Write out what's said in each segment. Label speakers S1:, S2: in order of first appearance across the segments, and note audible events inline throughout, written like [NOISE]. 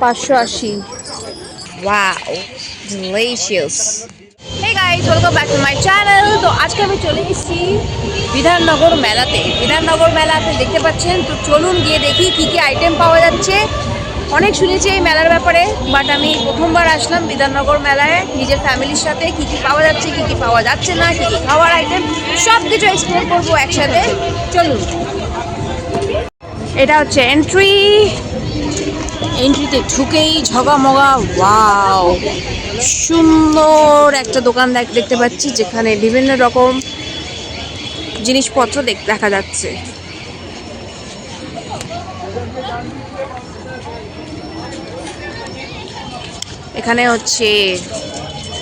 S1: পাঁচশো আশি।
S2: Wow delicious hey guys welcome back to my channel তো আজকে আমি চলে এসেছি বিধাননগর মেলাতে। বিধাননগর মেলাতে দেখতে পাচ্ছেন? তো চলুন গিয়ে দেখি কি কি আইটেম পাওয়া যাচ্ছে। অনেক শুনেছি এই মেলার ব্যাপারে বাট আমি প্রথমবার আসলাম বিধাননগর মেলায়। নিজের ফ্যামিলির সাথে কি কি পাওয়া যাচ্ছে, কি কি পাওয়া যাচ্ছে না, কি কি খাওয়ার আইটেম সব কিছু এক্সপ্লোর করব একসাথে। চলুন। এটা হচ্ছে এন্ট্রি এন্ট্রিতে ঢুকেই ঝগামগা ওয়াও সুন্দর একটা দোকান দেখ- দেখতে পাচ্ছি, যেখানে বিভিন্ন রকম জিনিসপত্র দেখ- দেখা যাচ্ছে। এখানে হচ্ছে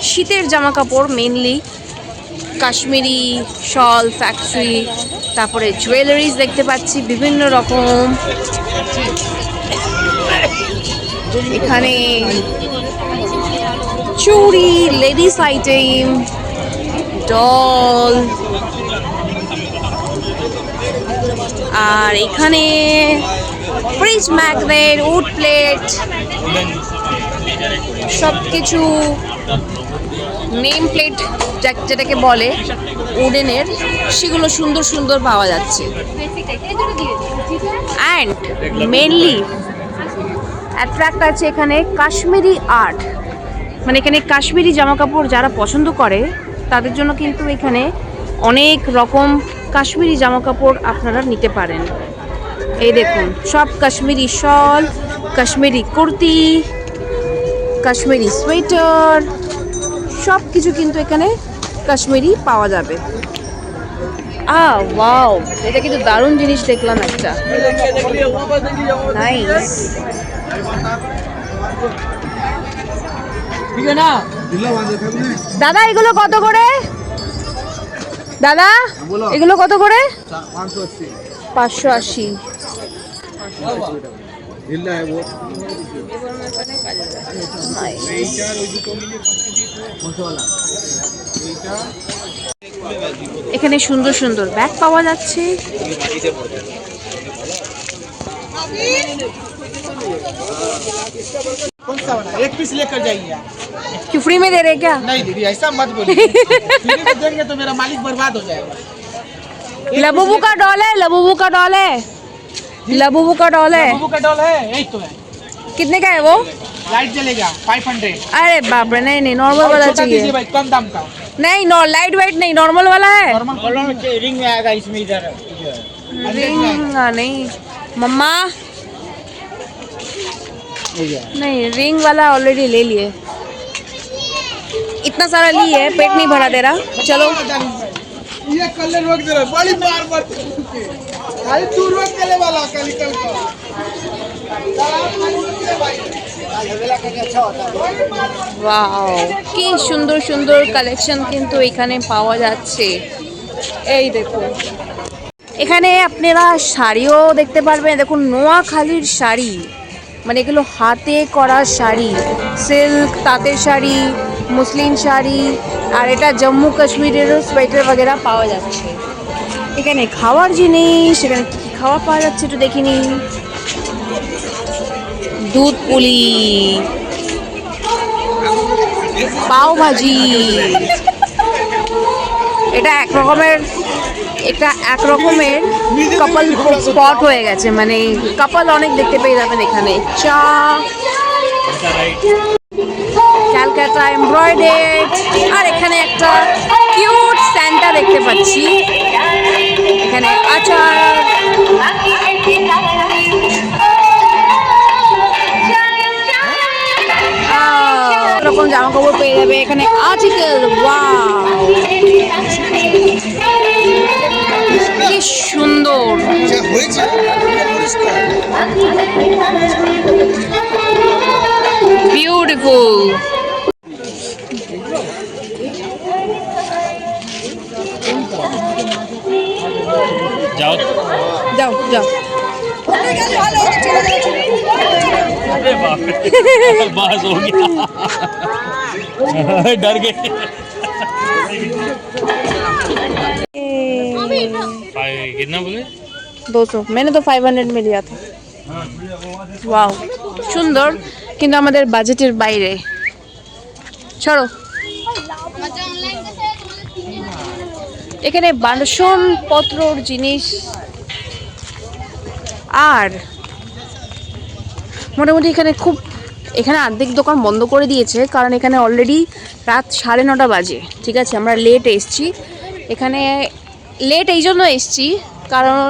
S2: শীতের জামা কাপড় মেনলি কাশ্মীরি শল ফ্যাক্টরি তারপরে জুয়েলারিজ দেখতে পাচ্ছি, বিভিন্ন রকম এখানে চুড়ি লেডিস আইটেম ডল আর এখানে ফ্রিজ ম্যাগনেট উড প্লেট সব কিছু নেম প্লেট যেটাকে বলে উডেনের সেগুলো সুন্দর সুন্দর পাওয়া যাচ্ছে। অ্যান্ড মেনলি অ্যাট্রাক্ট আছে এখানে কাশ্মীরি আর্ট মানে এখানে কাশ্মীরি জামা কাপড় যারা পছন্দ করে তাদের জন্য কিন্তু এখানে অনেক রকম কাশ্মীরি জামা কাপড় আপনারা নিতে পারেন এই দেখুন সব কাশ্মীরি শল কাশ্মীরি কুর্তি কাশ্মীরি সোয়েটার সব কিছু কিন্তু এখানে কাশ্মীরি পাওয়া যাবে আ ওয়াও এটা কিন্তু দারুণ জিনিস দেখলাম একটা নাইস দাদা এগুলো কত করে? দাদা এগুলো কত করে?
S1: পাঁচশো আশি।
S2: এখানে সুন্দর সুন্দর ব্যাগ পাওয়া যাচ্ছে।
S3: कौन सा वाला? एक पीस लेकर जाइए आप।
S2: फ्री में दे रहे क्या?
S3: नहीं दीदी ऐसा मत बोलिए। [LAUGHS] देंगे तो मेरा मालिक बर्बाद हो जाएगा।
S2: लबूबू का डॉल है लबूबू का डॉल है। लबूबू का डॉल है।
S3: लबूबू का डॉल है? यही तो है।
S2: कितने का है वो?
S3: लाइट जलेगा फाइव हंड्रेड
S2: अरे बाप रे नहीं नहीं नॉर्मल वाला चाहिए।
S3: भाई कम दाम का।
S2: नहीं नॉ लाइट वाइट नहीं नॉर्मल वाला है।
S3: नॉर्मल रिंग में आएगा इसमें इधर।
S2: रिंग नहीं। मम्मा नहीं रिंग वाला ऑलरेडी ले लिए इतना सारा लिए है पेट नहीं भरा दे रहा चलो
S3: ये कलर रोक दे रहा है, बड़ी बार बार खाली तू रोक देने वाला कल कल को
S2: ওয়াও কি সুন্দর সুন্দর কালেকশন কিন্তু এখানে পাওয়া যাচ্ছে এই দেখুন এখানে আপনারা শাড়িও দেখতে পারবেন দেখুন নোয়াখালীর শাড়ি মানে এগুলো হাতে করা শাড়ি সিল্ক তাঁতের শাড়ি, মুসলিম শাড়ি, আর এটা জম্মু কাশ্মীরেরও সোয়েটার বগেরা পাওয়া যাচ্ছে। এখানে খাওয়ার জিনিস এখানে কী কী খাওয়া পাওয়া যাচ্ছে একটু দেখিনি দুধ পুলি পাও ভাজি এটা এক রকমের এটা এক রকমের কাপল স্পট হয়ে গেছে মানে কাপল অনেক দেখতে পেয়ে যাবেন এখানে। চা। ক্যালকাটা এমব্রয়ডেড আর এখানে একটা কিউট স্যান্টা দেখতে পাচ্ছি। এখানে আচার। আহ, এরকম জামা কাপড় পেয়ে যাবে। এখানে আর্টিকেল ওয়াও বিউটিফুল
S4: जाओ
S2: যাও যাও
S4: अरे बाप रे बस हो गया [LAUGHS] डर गए फाइव- कितना बोले
S2: दो सौ मैंने तो फाइव हंड्रेड में लिया था ওয়াও সুন্দর, কিন্তু আমাদের বাজেটের বাইরে। সরো। এখানে বাসনপত্রর জিনিস। আর মোটামুটি এখানে খুব, এখানে অর্ধেক দোকান বন্ধ করে দিয়েছে, কারণ এখানে অলরেডি রাত সাড়ে নটা বাজে, ঠিক আছে? আমরা লেট এসছি। এখানে লেট এই জন্য এসছি, কারণ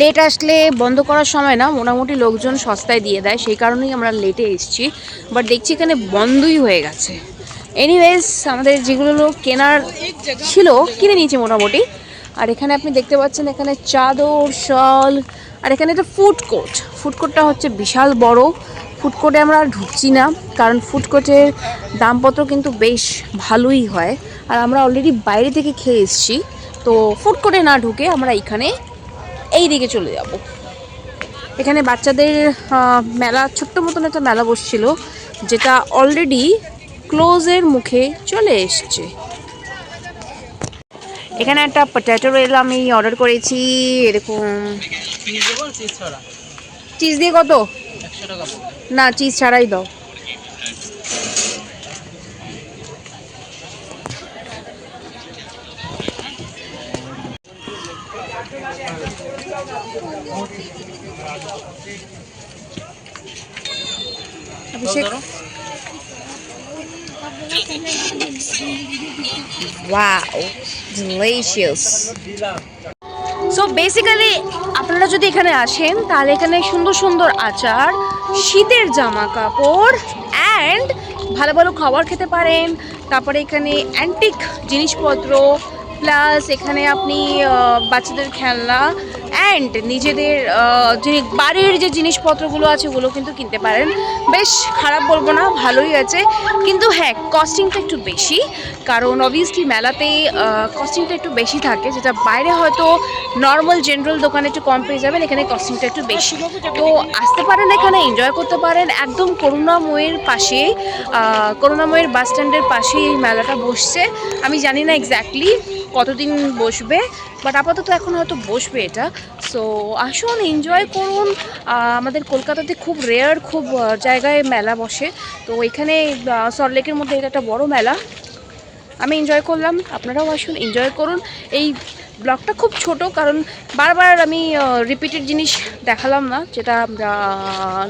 S2: লেট আসলে বন্ধ করার সময় না, মোটামুটি লোকজন সস্তায় দিয়ে দেয়, সেই কারণেই আমরা লেটে এসছি। বাট দেখছি এখানে বন্ধই হয়ে গেছে। এনিওয়েজ আমাদের যেগুলো কেনার ছিল, কিনে নিয়েছি মোটামুটি। আর এখানে আপনি দেখতে পাচ্ছেন, এখানে চাদর, শল, আর এখানে একটা ফুড কোর্ট ফুড কোর্টটা হচ্ছে বিশাল বড়। ফুড কোর্টে আমরা ঢুকছি না, কারণ ফুড কোর্টের দামপত্র কিন্তু বেশ ভালোই হয়। আর আমরা অলরেডি বাইরে থেকে খেয়ে এসেছি, তো ফুড কোর্টে না ঢুকে আমরা এখানে এই দিকে চলে যাব। এখানে বাচ্চাদের মেলা ছোট্ট মতন একটা মেলা বসছিল যেটা অলরেডি ক্লোজের মুখে চলে এসছে। এখানে একটা পটেটো রোল আমি অর্ডার করেছি এরকম। চিজ দিয়ে কত? না চিজ ছাড়াই দাও। Abhishek? Wow delicious so basically আপনারা যদি এখানে আসেন তাহলে এখানে সুন্দর সুন্দর আচার শীতের জামা কাপড় অ্যান্ড ভালো ভালো খাবার খেতে পারেন। তারপরে এখানে অ্যান্টিক জিনিসপত্র প্লাস এখানে আপনি বাচ্চাদের খেলনা অ্যান্ড নিজেদের যিনি বাড়ির যে জিনিসপত্রগুলো আছে ওগুলো কিন্তু কিনতে পারেন। বেশ খারাপ বলব না, ভালোই আছে। কিন্তু হ্যাঁ কস্টিংটা একটু বেশি। কারণ অবভিয়াসলি মেলাতে কস্টিংটা একটু বেশি থাকে। যেটা বাইরে হয়তো নর্মাল জেনারেল দোকানে একটু কম পেয়ে যাবেন, এখানে কস্টিংটা একটু বেশি। তো আসতে পারেন এখানে এনজয় করতে পারেন। একদম করুণাময়ের পাশে করুণাময়ের বাস স্ট্যান্ডের পাশেই এই মেলাটা বসছে। আমি জানি না এক্স্যাক্টলি কতদিন বসবে। বাট আপাতত এখন হয়তো বসবে এটা। সো আসুন এনজয় করুন। আমাদের কলকাতাতে খুব রেয়ার খুব জায়গায় মেলা বসে। তো এখানে সল্টলেকের মধ্যে এটা একটা বড় মেলা। আমি এনজয় করলাম, আপনারাও আসুন এনজয় করুন। এই ব্লগটা খুব ছোট, কারণ বারবার আমি রিপিটেড জিনিস দেখালাম না, যেটা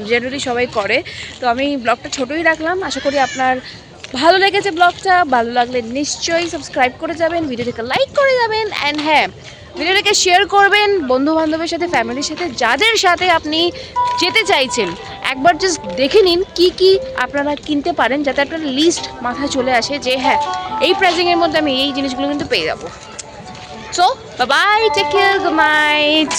S2: জেনারেলি সবাই করে। তো আমি ব্লগটা ছোটই রাখলাম। আশা করি আপনার ভালো লেগেছে ব্লগটা, ভালো লাগলে নিশ্চয়ই সাবস্ক্রাইব করে যাবেন, ভিডিওটাকে লাইক করে যাবেন অ্যান্ড হ্যাঁ ভিডিওটাকে শেয়ার করবেন বন্ধু বান্ধবের সাথে ফ্যামিলির সাথে, যাদের সাথে আপনি যেতে চাইছেন। একবার জাস্ট দেখে নিন কি কি আপনারা কিনতে পারেন, যাতে আপনার লিস্ট মাথায় চলে আসে যে হ্যাঁ এই প্রাইজিংয়ের মধ্যে আমি এই জিনিসগুলো কিন্তু পেয়ে যাব। So bye take care good night